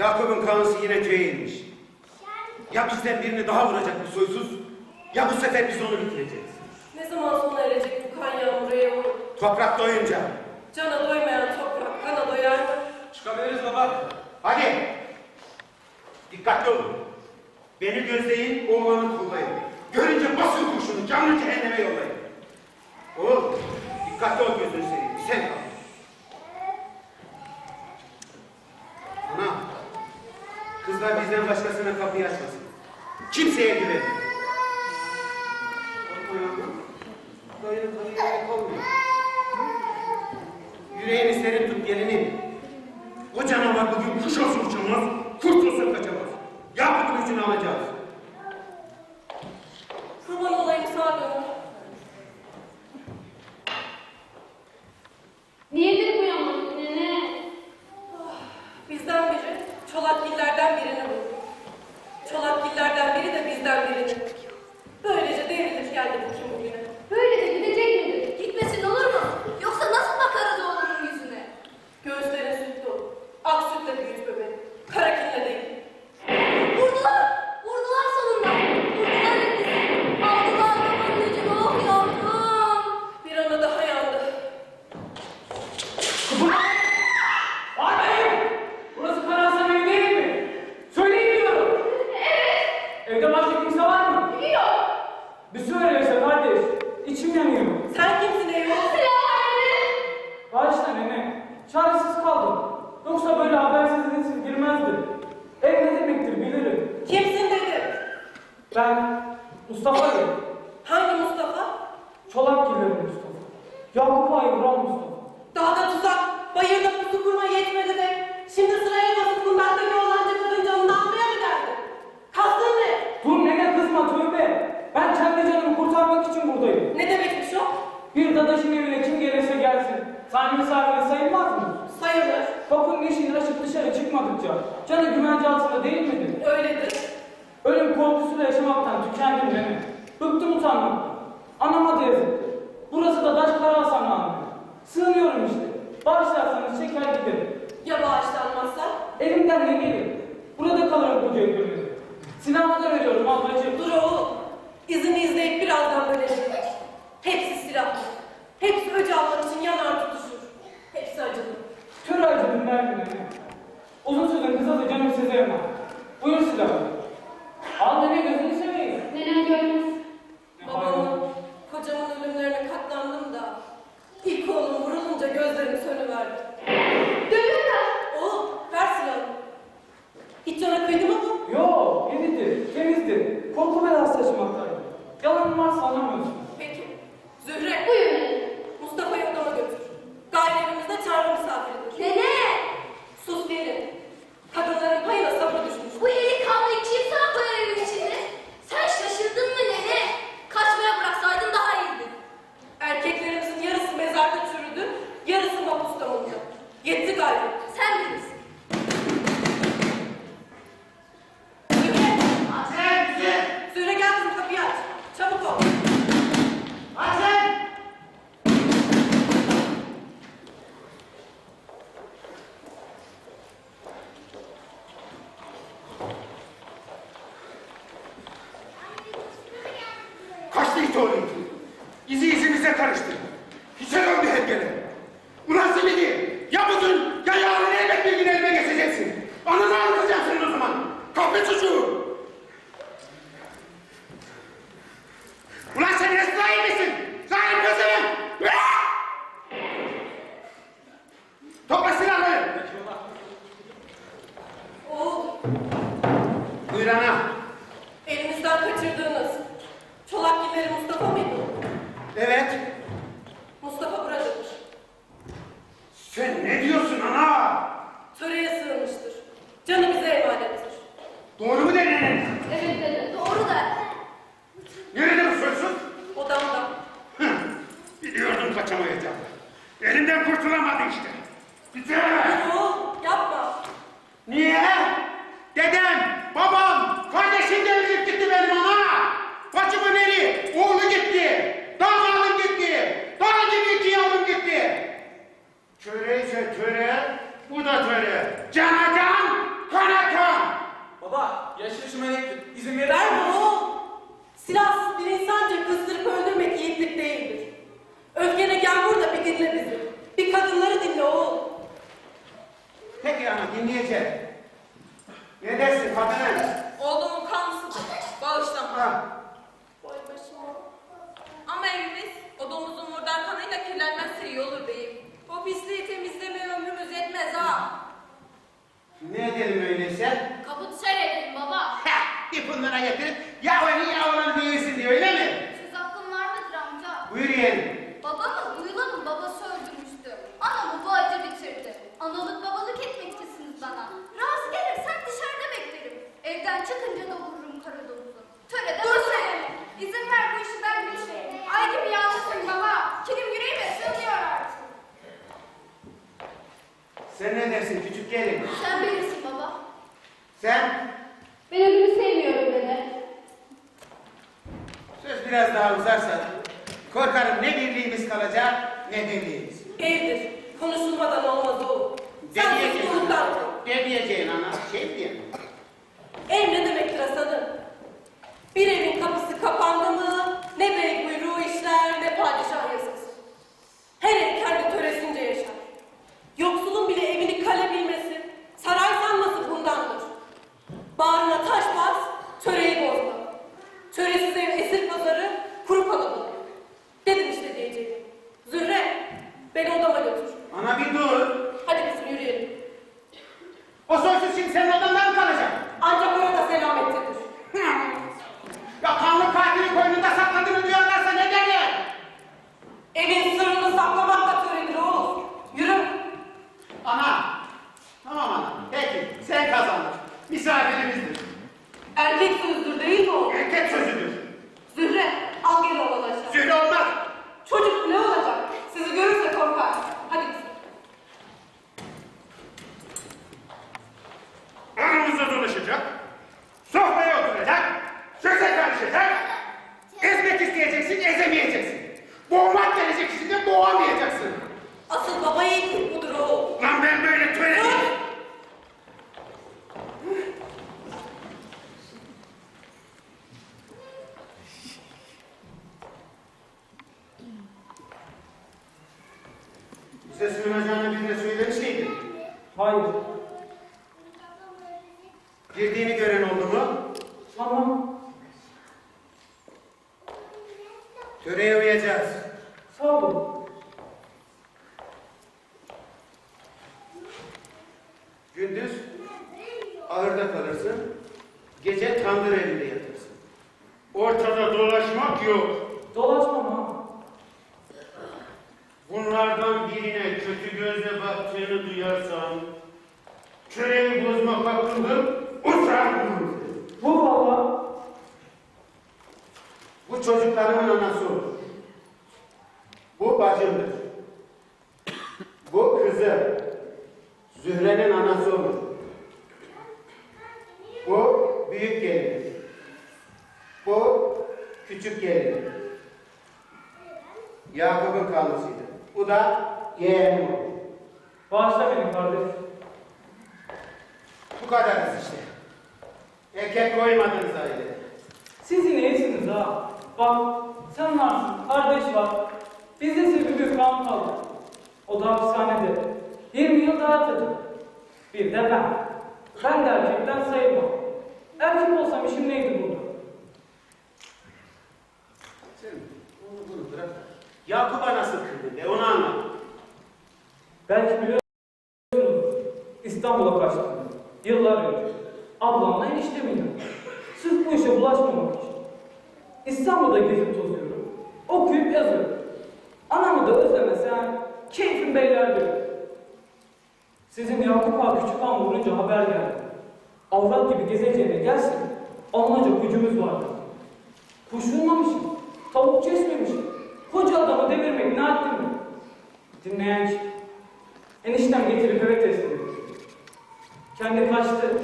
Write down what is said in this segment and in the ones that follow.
Yakup'un kanısı yine köye inmiş. Ya bizden birini daha vuracak bu soysuz, ya bu sefer biz onu bitireceğiz. Ne zaman sona erecek bu kan yağmuru yağmur? Toprak doyunca. Cana doymayan toprak, kana doyar mı? Çıkabiliriz baba. Hadi. Dikkatli olun. Beni gözleyin, oğlanı kollayın. Görünce basın kurşunu, canlı cehenneme yollayın. Oğul, dikkatli ol gözünü seveyim. Bir sen kal. Ana, kızlar bizden başkasına kapıyı açmasın. Kimseye yavrum. Dayının gerek olmuyor. Yüreğini serin tut gelinim. O canavar bugün kuş olsun uçamaz, kurt olsun kaçamaz. Yakup'un izini alacağız. Kurban olayım dönün. Niyedir bu yaman nene? Bizden biri, Çolakgillerden birini vurdu. Çolakgillerden biri de bizden birini. Böylece devrilip geldi bu kim bugüne. Böyle Ben Mustafa'yım. Hangi Mustafa? Çolak geliyorum Mustafa. Yakup Ayı vuran Mustafa. Dağda tuzak, bayırda pusu kurma yetmedi de şimdi sıraya basıp kundaktaki oğlanca kadın canını almaya mı geldin? Kastın ne? Dur nene kızma tövbe. Ben kendi canımı kurtarmak için buradayım. Ne demekmiş o? Bir dadaşın evine kim gelirse gelsin. Sen misafiri sayılmaz mı? Sayılır. Bakın yeşil açıp dışarı çıkmadıkça canı güvence altında değil midir? Öyledir. Ölüm korkusuyla yaşamaktan tükendim nene. Bıktım utanmaktan. Anama da yazıktır. Burası da Daş Karahasan anne. Sığınıyorum işte. Bağışlarsanız çeker giderim. Ya bağışlanmazsa? Elimden ne gelir? Burada kalırım koca ömrümü. Silahımı da veriyorum ablacığım. Dur oğlum. İzini izleyip birazdan bölelim. Hepsi silahlı. Hepsi öcü almak için yanar tutuşur. Hepsi acılı. Kör acıdım ben nene. Uzun sözün kısası canım size emanet. Buyur silahı. Al nene gözünü seveyim. Nenem görmez. Babamın, kocamın ölümlerine katlandım da ilk oğlum vurulunca gözlerim sönüverdi. Dövüyorlar! Oğlum ver silahını. Hiç cana kıydı mı bu? Yo, yedidir, temizdir. Korku belası taşımaktaydı. Yalan varsa anlamıyorsun. Evden çıkınca da vururum kara domuzu. Törede Dur sen! İzin ver bu işi ben bitireyim. Ay gibi yalnızsın baba. Kilim yüreğime sığmıyor artık. Sen ne dersin küçük gelin? Sen bilirsin baba. Sen? Ben ölümü sevmiyorum dede. Söz biraz daha uzarsa korkarım ne birliğimiz kalacak ne birliğimiz. Evdir. Konuşulmadan olmaz oğul. Sen Ne diyeceğin ana? Şey mi diyeyim? Ev ne demektir Hasan'ım? Bir evin kapısı kapandı mı ne bey buyruğu işler ne padişah yasası. Her ev Boğmak gelecek içinde boğamayacaksın. Asıl baba yiğitlik budur oğul. Lan ben böyle töre Bunlardan birine kötü gözle baktığını duyarsan köreyi bozmak hakkındır. Uçar. Bu baba. Bu çocuklarımın anası olur. Bu bacımdır. Bu kızı. Zühre'nin anası olur. Bu büyük gelin. Bu küçük gelin. Yakup'un kalısıydı. Bu da yeğenim olur. Bağışla beni kardeş. Bu kadarız işte. Erkek koymadınız aile. Siz yine iyisiniz ha. Bak sen varsın, kardeş var. Bizde büyük kan kaldı. O da hapishanede. 20 yıl daha yatacak. Bir de ben. Ben de erkekten sayılmam. Erkek olsam işim neydi burada? Sen onu bunu bırak. Yakup'a nasıl kırdın de onu anlat. Belki biliyorsunuz. İstanbul'a kaçtım. Yıllar önce. Ablamla eniştemin Sırf bu işe bulaşmamak için. İstanbul'da gezip tozuyorum. Okuyup yazıyorum. Anamı da özlemesem keyfim beylerdir. Sizin Yakup Ağa küçük ağam vurunca haber geldi. Avrat gibi gezeceğine gelsin. Almanca gücümüz vardı. Kuş. Tavuk kesmemişim. Koca adamı devirmek ne haddime? Dinleyen kim? Eniştem getirip eve teslim etti. Kendi kaçtı.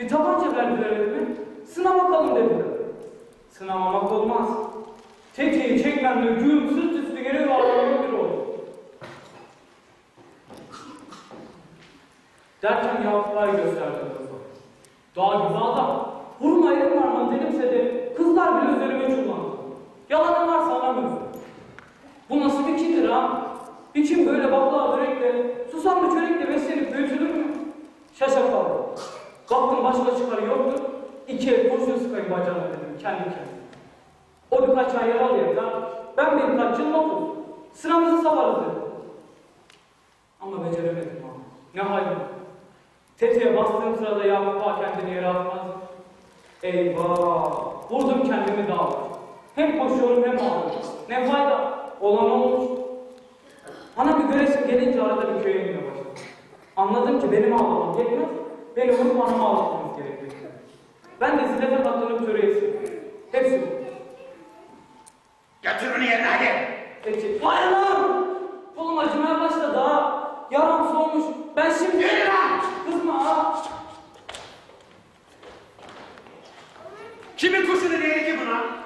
Bir tabanca verdiler elime. Sınav bakalım dediler. Sınamamak olmaz. Tetiği çekmemle güm sırt üstü geri bağlanan bir oldu. Derken Ağa'yı gösterdi bana. Daha güzel adam. Vurma elim parmağını benimsedi. Kızlar bile üzerime çullandı. Yalanım varsa anlamıyorsun. Bu nasıl bir kindir ha? Bir böyle baklava börekle, susamlı çörekle beslenip büyütülür mü? Şaşa kaldım. Başka çıkarı yoktu. İki el kurşun sıkayım bacağına dedim kendi kendime. O birkaç ay yaralı yatar. Ben birkaç yıl nokuz. Sıramızı savarız dedim. Ama beceremedim ha. Ne halim. Tetiğe bastığım sırada Yakup Ağa kendini yere atmaz. Eyvah! Vurdum kendimi dağılır. Hem koşuyorum hem ağlıyorum. Ne fayda? Olan olmuş. Bana bir göresim gelince arada bir köye inmeye başladım. Anladım ki benim ağlamam yetmez, beni vurup anamı ağlatmamız gerekiyor. Ben de zilete katlanıp töreyesi. Hepsi bu. Götür onu yerine hadi. Peki. Hayır lan! Kolum acımaya başladı ha. Yaram soğumuş. Ben şimdi... Yürü lan! Kızma ha. Kimin kurşunu değil ki buna?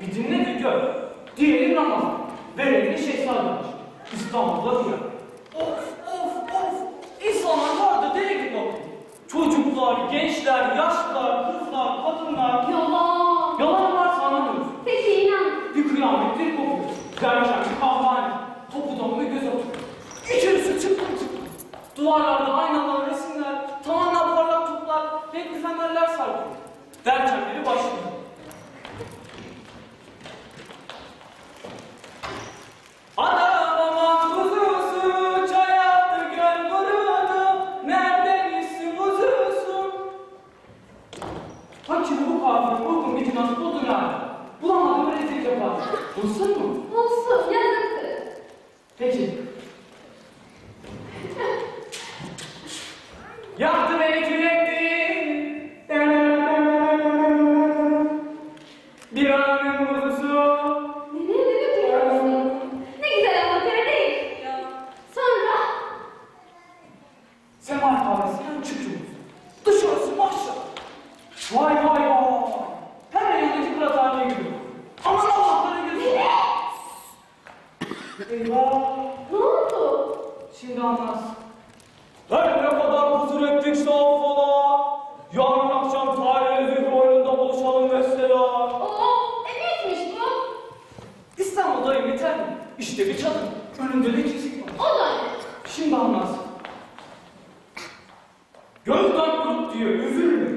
Bir dinle de gör. Diğeri namaz. Verelim şehzadedir. İstanbul'da diyor. Of of of. İnsanlar vardı deli gibi oldu. Çocuklar, gençler, yaşlılar, kızlar, kadınlar. Yalan. Yalan varsa anlamıyoruz. Peki inan. Bir kıyamettir kopuyor. Derken bir kahvane. Topu damla göz atıyor. İçerisi çıktı çıktı. Duvarlarda aynalar diyor. Üzülme.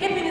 Give